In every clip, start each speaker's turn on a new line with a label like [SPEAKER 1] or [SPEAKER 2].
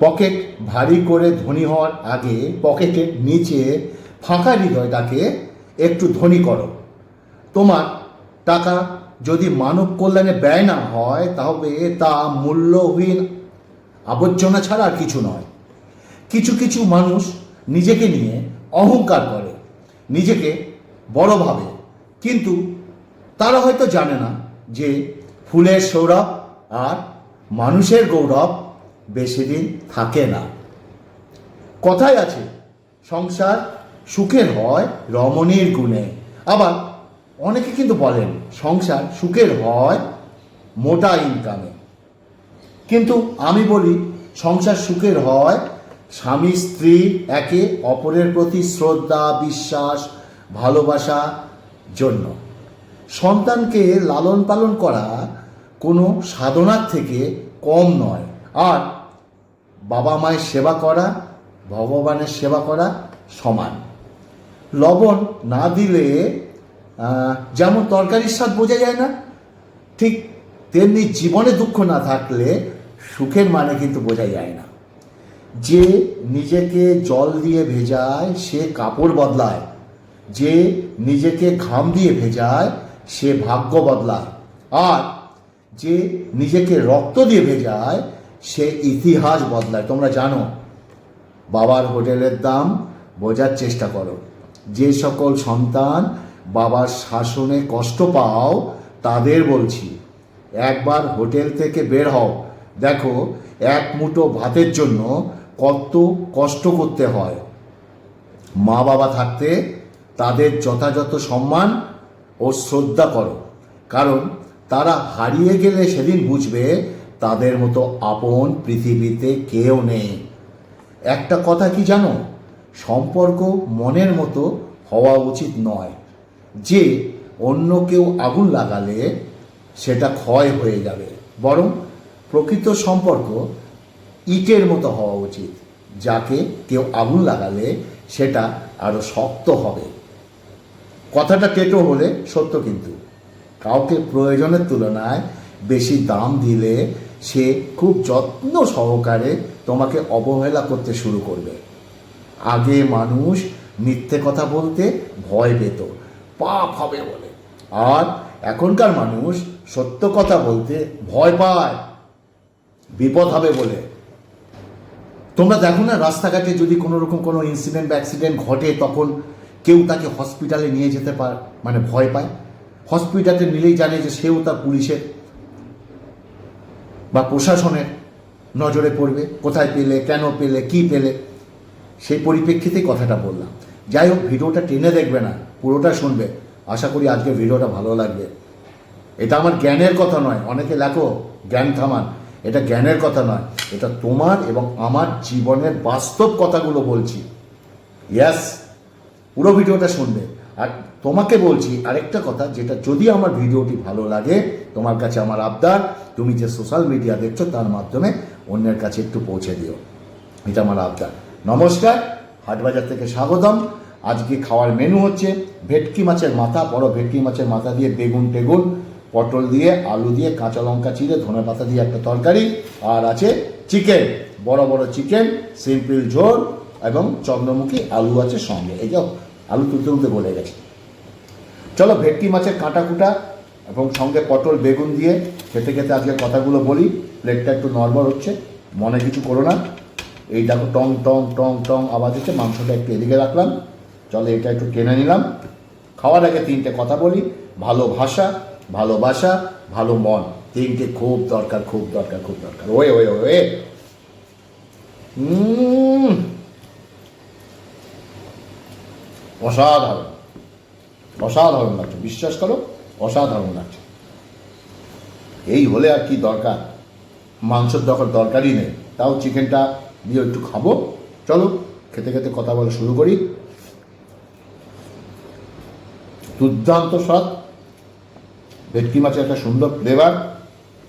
[SPEAKER 1] Pocket ভারী করে ধনী হওয়ার আগে পকেটের নিচে ফাঁকা হৃদয়টাকে একটু ধনী করো। তোমার টাকা যদি মানব কল্যাণে ব্যয় না হয়, তাহলে তা মূল্যহীন আবর্জনা ছাড়া আর কিছু নয়। কিছু কিছু মানুষ নিজেকে নিয়ে অহংকার করে, নিজেকে বড় ভাবে। কিন্তু তারা হয়তো জানে না যে ফুলের সৌরভ আর মানুষের গৌরব বেশি দিন থাকে না। কথায় আছে, সংসার সুখের হয় রমণীর গুণে। আবার অনেকে কিন্তু বলেন, সংসার সুখের হয় মোটা ইনকামে কিন্তু আমি বলি, সংসার সুখের হয় স্বামী, স্ত্রী, একে অপরের প্রতি শ্রদ্ধা, বিশ্বাস, ভালোবাসা জন্য। সন্তানকে লালন পালন করা কোনো সাধনার থেকে কম নয়। আর বাবা মায়ের সেবা করা, ভগবানের সেবা করা সমান। লবণ না দিলে যেমন তরকারির স্বাদ বোঝা যায় না, ঠিক তেমনি জীবনে দুঃখ না থাকলে সুখের মানে কিন্তু বোঝা যায় না। যে নিজেকে জল দিয়ে ভেজায়, সে কাপড় বদলায়। যে নিজেকে ঘাম দিয়ে ভেজায়, সে ভাগ্য বদলায়। আর যে নিজেকে রক্ত দিয়ে ভেজায় সে ইতিহাস বদলায়। তোমরা জানো, বাবার হোটেলের দাম বোঝার চেষ্টা করো। যে সকল সন্তান বাবার শাসনে কষ্ট পাও, তাদের বলছি, একবার হোটেল থেকে বের হও। দেখো, এক মুঠো ভাতের জন্য কত কষ্ট করতে হয়। মা বাবা থাকতে তাদের যথাযথ সম্মান ও শ্রদ্ধা করো, কারণ তারা হারিয়ে গেলে সেদিন বুঝবে তাদের মতো আপন পৃথিবীতে কেউ নেই। একটা কথা কি জানো? সম্পর্ক মনের মতো হওয়া উচিত নয়। যে অন্য কেউ আগুন লাগালে সেটা ক্ষয় হয়ে যাবে। বরং প্রকৃত সম্পর্ক ইটের মতো হওয়া উচিত, যাকে কেউ আগুন লাগালে সেটা আরও শক্ত হবে। কথাটা টেটো হলে সত্য কিন্তু। কাউকে প্রয়োজনের তুলনায় বেশি দাম দিলে সে খুব যত্ন সহকারে তোমাকে অবহেলা করতে শুরু করবে। আগে মানুষ মিথ্যে কথা বলতে ভয় পেত, পাপ হবে বলে। আর এখনকার মানুষ সত্য কথা বলতে ভয় পায়, বিপদ হবে বলে। তোমরা দেখো না, রাস্তাঘাটে যদি কোনো রকম কোনো ইনসিডেন্ট বা অ্যাক্সিডেন্ট ঘটে, তখন কেউ তাকে হসপিটালে নিয়ে যেতে পার মানে ভয় পায়। হসপিটালে নিলেই জানে যে সেও তার পুলিশের বা প্রশাসনের নজরে পড়বে, কোথায় পেলে, কেন পেলে, কি পেলে, সেই পরিপ্রেক্ষিতেই কথাটা বললাম। যাই হোক, ভিডিওটা টেনে দেখবে না, পুরোটা শুনবে। আশা করি আজকে ভিডিওটা ভালো লাগবে। এটা আমার জ্ঞানের কথা নয়। অনেকে লেখো, জ্ঞান থামান। এটা জ্ঞানের কথা নয়। এটা তোমার এবং আমার জীবনের বাস্তব কথাগুলো বলছি। ইয়াস পুরো ভিডিওটা শুনবে। আর তোমাকে বলছি আরেকটা কথা, যেটা যদি আমার ভিডিওটি ভালো লাগে, তোমার কাছে আমার আবদার, তুমি যে সোশ্যাল মিডিয়া দেখছ তার মাধ্যমে অন্যের কাছে একটু পৌঁছে দিও। এটা আমার আবদার। নমস্কার, হাটবাজার থেকে স্বাগতম। আজকে খাওয়ার মেনু হচ্ছে ভেটকি মাছের মাথা, বড় ভেটকি মাছের মাথা দিয়ে বেগুন টেগুন, পটল দিয়ে আলু দিয়ে কাঁচা লঙ্কা চিড়ে, ধনে পাতা দিয়ে একটা তরকারি, আর আছে চিকেন বড় বড় চিকেন সিম্পল ঝোল এবং চন্দ্রমুখী আলু আছে সঙ্গে। এই আলু তুলতে তুলতে বলে গেছে। চলো ভেটকি মাছের কাঁটা কুটা এবং সঙ্গে পটল বেগুন দিয়ে খেতে খেতে আজকে কথাগুলো বলি। প্লেটটা একটু নর্মাল হচ্ছে মনে কিছু করো না। এই দেখো টং টং টং টং আওয়াজ হচ্ছে মাংসটা একটু এদিকে রাখলাম। চলো এটা একটু টেনে নিলাম। খাওয়ার আগে তিনটে কথা বলি। ভালো ভাষা ভালোবাসা ভালো মন। তিনটে খুব দরকার খুব দরকার খুব দরকার। Way way way. উম, অসাধারণ। অসাধারণ লাগছে বিশ্বাস করো, অসাধারণ লাগছে এই হলে আর কি দরকার? মাংসের দরকার দরকারই নেই। তাও চিকেনটা দিয়ে একটু খাব। চলো, খেতে খেতে কথা বলা শুরু করি। দুর্দান্ত স্বাদ। ভেটকি মাছের একটা সুন্দর ফ্লেভার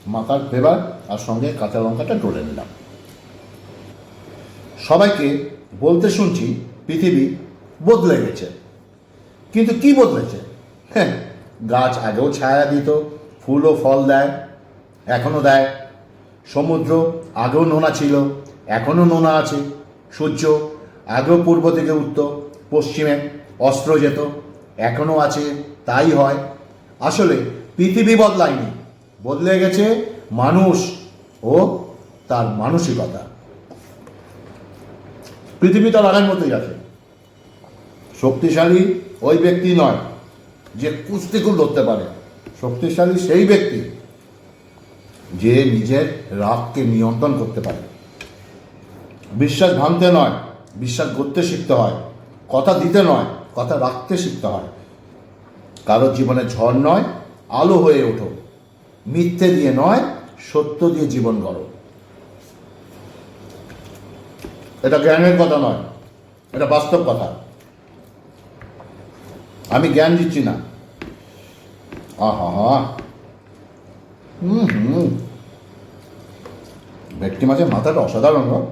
[SPEAKER 1] মাথার ফ্লেভার আর সঙ্গে কাঁচা লঙ্কাটা ডলে নিলাম। সবাইকে বলতে শুনছি, পৃথিবী বদলে গেছে। কিন্তু কি বদলেছে? হ্যাঁ গাছ আগেও ছায়া দিত ফুল ও ফল দেয়, এখনও দেয়। সমুদ্র আগেও নোনা ছিল, এখনও নোনা আছে। সূর্য আগেও পূর্ব থেকে উত্তর পশ্চিমে অস্ত্র যেত, এখনও আছে, তাই হয়। আসলে পৃথিবী বদলায়নি, বদলে গেছে মানুষ ও তার মানসিকতা। পৃথিবী তার আগের মতোই আছে। শক্তিশালী ওই ব্যক্তি নয় যে কুস্তি খুব ধরতে পারে। শক্তিশালী সেই ব্যক্তি যে নিজের রাগকে নিয়ন্ত্রণ করতে পারে। বিশ্বাস ভাঙতে নয়, বিশ্বাস করতে শিখতে হয়, কথা দিতে নয়, কথা রাখতে শিখতে হয়। কারও জীবনে ঝড় নয়, আলো হয়ে ওঠো। মিথ্যে দিয়ে নয়, সত্য দিয়ে জীবন গড়ো। এটা জ্ঞানের কথা নয়, এটা বাস্তব কথা। আমি জ্ঞান দিচ্ছি না। আহা হুম হুম। ভেটকি মাছের মাথাটা অসাধারণ।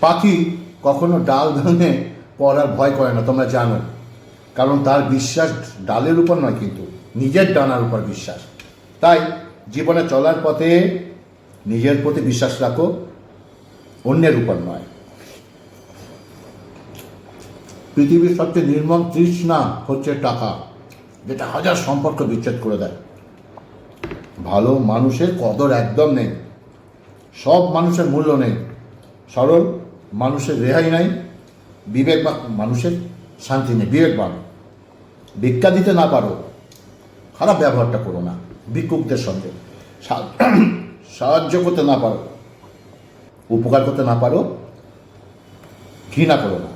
[SPEAKER 1] পাখি কখনো ডাল ভেঙে পড়ার ভয় করে না, তোমরা জানো। কারণ তার বিশ্বাস ডালের উপর নয় কিন্তু নিজের ডানার উপর বিশ্বাস। তাই জীবনে চলার পথে নিজের প্রতি বিশ্বাস রাখো, অন্যের উপর নয়। পৃথিবীর সবচেয়ে নির্মম তৃষ্ণা হচ্ছে টাকা, যেটা হাজার সম্পর্ক বিচ্ছেদ করে দেয়। ভালো মানুষের কদর একদম নেই, সব মানুষের মূল্য নেই, সরল মানুষের রেহাই নাই বিবেকবান মানুষের শান্তি নেই, বিবেকবান। ভিক্ষা দিতে না পারো, খারাপ ব্যবহারটা করো না, ভিক্ষুকদের সঙ্গে। সাহায্য করতে না পারো, উপকার করতে না পারো, ঘৃণা করো না।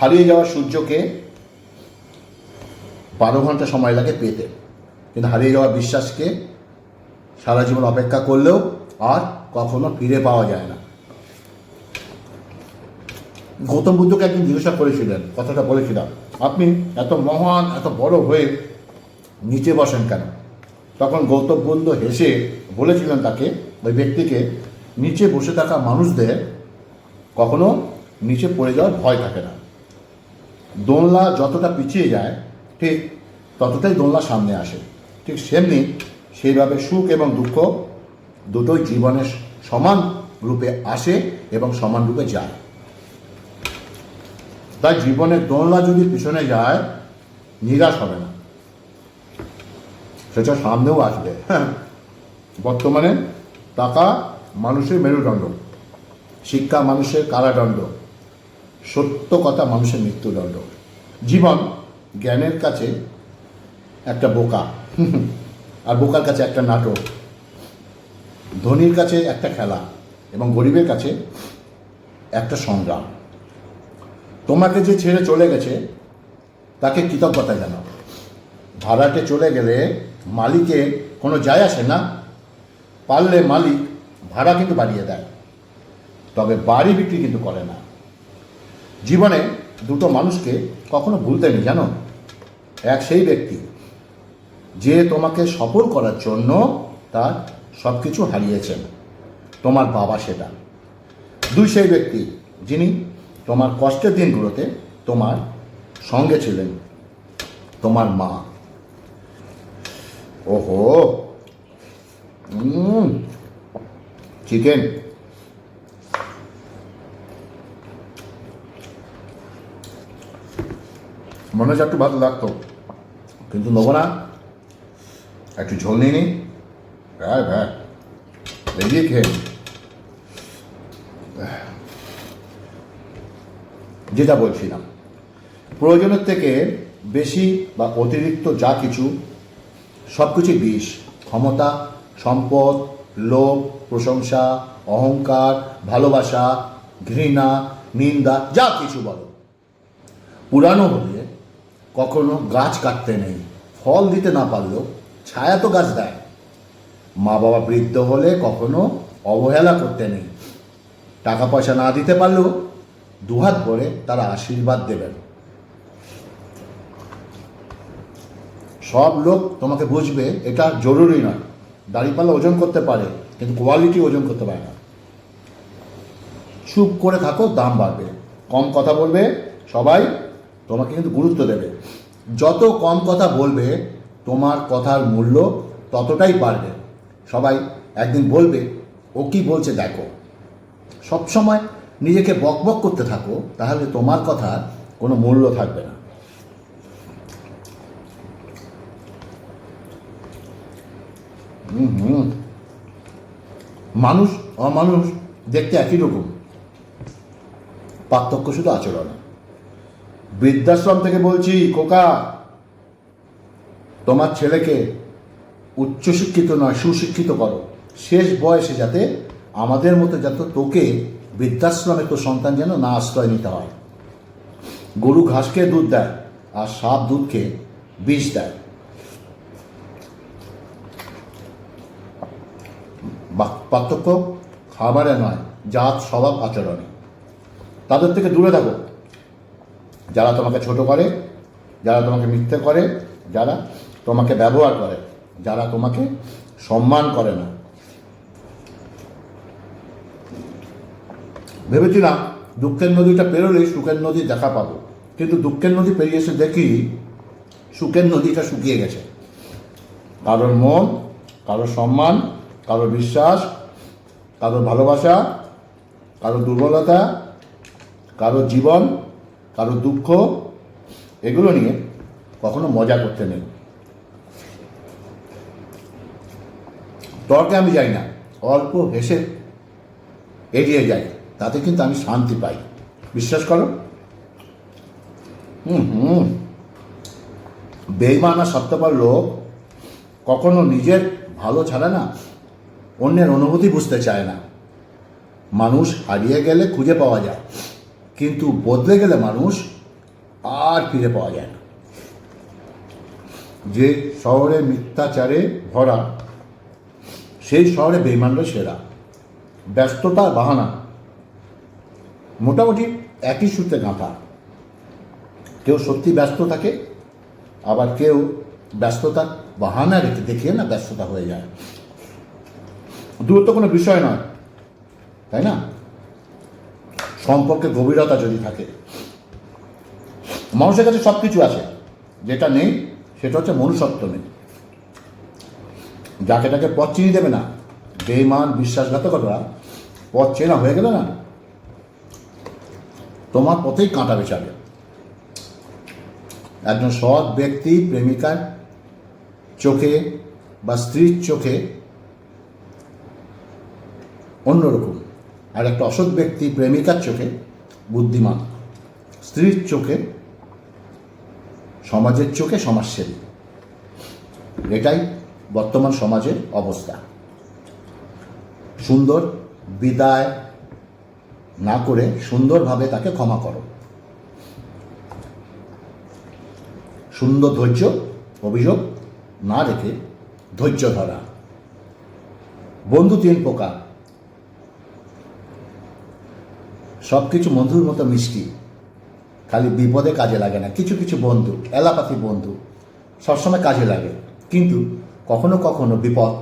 [SPEAKER 1] হারিয়ে যাওয়া সূর্যকে বারো ঘণ্টা সময় লাগে পেতে। কিন্তু হারিয়ে যাওয়া বিশ্বাসকে সারা জীবন অপেক্ষা করলেও আর কখনো ফিরে পাওয়া যায় না। গৌতম বুদ্ধকে একদিন জিজ্ঞাসা করেছিলেন, কথাটা বলেছিলাম, আপনি এত মহান, এত বড় হয়ে নিচে বসেন কেন? তখন গৌতম বুদ্ধ হেসে বলেছিলেন তাকে, ওই ব্যক্তিকে, নিচে বসে থাকা মানুষদের কখনো নিচে পড়ে যাওয়ার ভয় থাকে না। দোলনা যতটা পিছিয়ে যায়, ঠিক ততটাই দোলনা সামনে আসে। ঠিক সেমনি সেইভাবে সুখ এবং দুঃখ দুটোই জীবনের সমান রূপে আসে এবং সমান রূপে যায়। তাই জীবনের দোলনা যদি পিছনে যায়, নিরাশ হবে না। সেটা সামনেও আসবে। হ্যাঁ বর্তমানে টাকা মানুষের মেরুদণ্ড, শিক্ষা মানুষের কারাদণ্ড সত্য কথা মানুষের মৃত্যুদণ্ড। জীবন জ্ঞানের কাছে একটা বোকা। আর বোকার কাছে একটা নাটক। ধনীর কাছে একটা খেলা এবং গরিবের কাছে একটা সংগ্রাম। তোমাকে যে ছেড়ে চলে গেছে, তাকে কৃতজ্ঞতা জানাও। ভাড়াটে চলে গেলে মালিকে কোনো যায় আসে না। পারলে মালিক ভাড়া কিন্তু বাড়িয়ে দেয়। তবে বাড়ি বিক্রি কিন্তু করে না। জীবনে দুটো মানুষকে কখনো ভুলতে নেই, জানো? এক সেই ব্যক্তি, যে তোমাকে সফল করার জন্য তার সব কিছু হারিয়েছেন। তোমার বাবা সেটা। দুই সেই ব্যক্তি, যিনি তোমার কষ্টের দিনগুলোতে তোমার সঙ্গে ছিলেন, তোমার মা। ওহো! চিকেন। মনে হচ্ছে একটু ভালো লাগতো। কিন্তু নেব না। একটু ঝোল নিয়ে নি। হ্যাঁ হ্যাঁ খেয়ে যেটা বলছিলাম, প্রয়োজনের থেকে বেশি বা অতিরিক্ত যা কিছু সব কিছুই বিষ, ক্ষমতা, সম্পদ, লোভ, প্রশংসা, অহংকার, ভালোবাসা, ঘৃণা, নিন্দা, যা কিছু বলো। পুরানো হলে কখনো গাছ কাটতে নেই, ফল দিতে না পারলেও ছায়া তো গাছ দেয়। মা বাবা বৃদ্ধ হলে কখনো অবহেলা করতে নেই। টাকা পয়সা না দিতে পারলেও দুহাত ভরে তারা আশীর্বাদ দেবেন। সব লোক তোমাকে বুঝবে, এটা জরুরি নয়। দাড়িপাল্লা ওজন করতে পারে, কিন্তু কোয়ালিটি ওজন করতে পারে না। চুপ করে থাকো, দাম বাড়বে। কম কথা বলবে, সবাই তোমাকে কিন্তু গুরুত্ব দেবে। যত কম কথা বলবে, তোমার কথার মূল্য ততটাই বাড়বে। সবাই একদিন বলবে, ও কি বলছে দেখো। সবসময় নিজেকে বকবক করতে থাকো, তাহলে তোমার কথার কোনো মূল্য থাকবে না। মানুষ, অমানুষ দেখতে একই রকম। পার্থক্য শুধু আচরণে। বৃদ্ধাশ্রম থেকে বলছি কোকা তোমার ছেলেকে উচ্চশিক্ষিত নয়, সুশিক্ষিত করো। শেষ বয়সে যাতে আমাদের মতো যাতে তোকে বৃদ্ধাশ্রমে তো সন্তান যেন না আশ্রয় নিতে হয়। গরু ঘাস খেয়ে দুধ দেয় আর সাপ দুধ খেয়ে বিষ দেয়। পার্থক্য খাবারে নয়, জাত, স্বভাব আচরণে তাদের থেকে দূরে থাকো। যারা তোমাকে ছোট করে, যারা তোমাকে মিথ্যে করে, যারা তোমাকে ব্যবহার করে, যারা তোমাকে সম্মান করে না। ভেবেছিলাম দুঃখের নদীটা পেরোলেই সুখের নদী দেখা পাবো। কিন্তু দুঃখের নদী পেরিয়ে এসে দেখি সুখের নদীটা শুকিয়ে গেছে। কারোর মন, কারোর সম্মান, কারোর বিশ্বাস, কারোর ভালোবাসা, কারোর দুর্বলতা, কারোর জীবন কারোর দুঃখ, এগুলো নিয়ে কখনো মজা করতে নেই। তর্কে আমি যাই না, অল্প হেসে এড়িয়ে যাই, তাতে কিন্তু আমি শান্তি পাই। বিশ্বাস করো? হুম হুম। বেইমান আর সত্যপর লোক কখনো নিজের ভালো ছাড়া না, অন্যের অনুভূতি বুঝতে চায় না। মানুষ হারিয়ে গেলে খুঁজে পাওয়া যায়। কিন্তু বদলে গেলে মানুষ আর ফিরে পাওয়া যায় না। যে শহরে মিথ্যাচারে ভরা, সেই শহরে বেইমানরা সেরা। ব্যস্ততা বাহানা। মোটামুটি একই সূত্রে গাঁথা। কেউ সত্যি ব্যস্ত থাকে, আবার কেউ ব্যস্ততার বাহানা রেখে দেখিয়ে না ব্যস্ততা হয়ে যায়। দূরত্ব কোনো বিষয় নয়, তাই না? সম্পর্কে গভীরতা যদি থাকে। মানুষের কাছে সব কিছু আছে। যেটা নেই, সেটা হচ্ছে মনুষ্যত্ব নেই। যাকে তাকে পথ চিনি দেবে না বেইমান বিশ্বাসঘাতকতা পথ চেনা হয়ে গেল না। তোমার পথেই কাঁটা বেচাবে। একজন সৎ ব্যক্তি, প্রেমিকার চোখে বা স্ত্রীর চোখে অন্যরকম। আর একটা অসৎ ব্যক্তি প্রেমিকার চোখে বুদ্ধিমান। স্ত্রীর চোখে, সমাজের চোখে সমাজসেবী। এটাই বর্তমান সমাজের অবস্থা। সুন্দর বিদায় না করে সুন্দরভাবে তাকে ক্ষমা করো। সুন্দর ধৈর্য, অভিযোগ না রেখে ধৈর্য ধরা। বন্ধু তিন প্রকার। সব কিছু বন্ধুর মতো মিষ্টি। খালি বিপদে কাজে লাগে না। কিছু কিছু বন্ধু এলাপাতি বন্ধু, সবসময় কাজে লাগে। কিন্তু কখনো কখনো বিপদ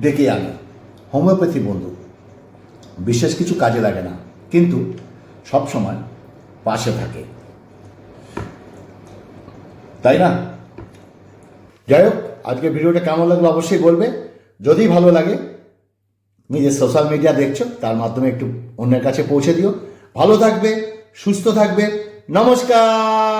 [SPEAKER 1] ডেকে আনে। হোমিওপ্যাথি বন্ধু, বিশেষ কিছু কাজে লাগে না। কিন্তু সব সময় পাশে থাকে। তাই না? যাই হোক আজকে ভিডিওটা কেমন লাগল অবশ্যই বলবে। যদি ভালো লাগে যে সোশ্যাল মিডিয়া দেখছ, তার মাধ্যমে একটু অন্যের কাছে পৌঁছে দিও। ভালো থাকবে, সুস্থ থাকবে। নমস্কার!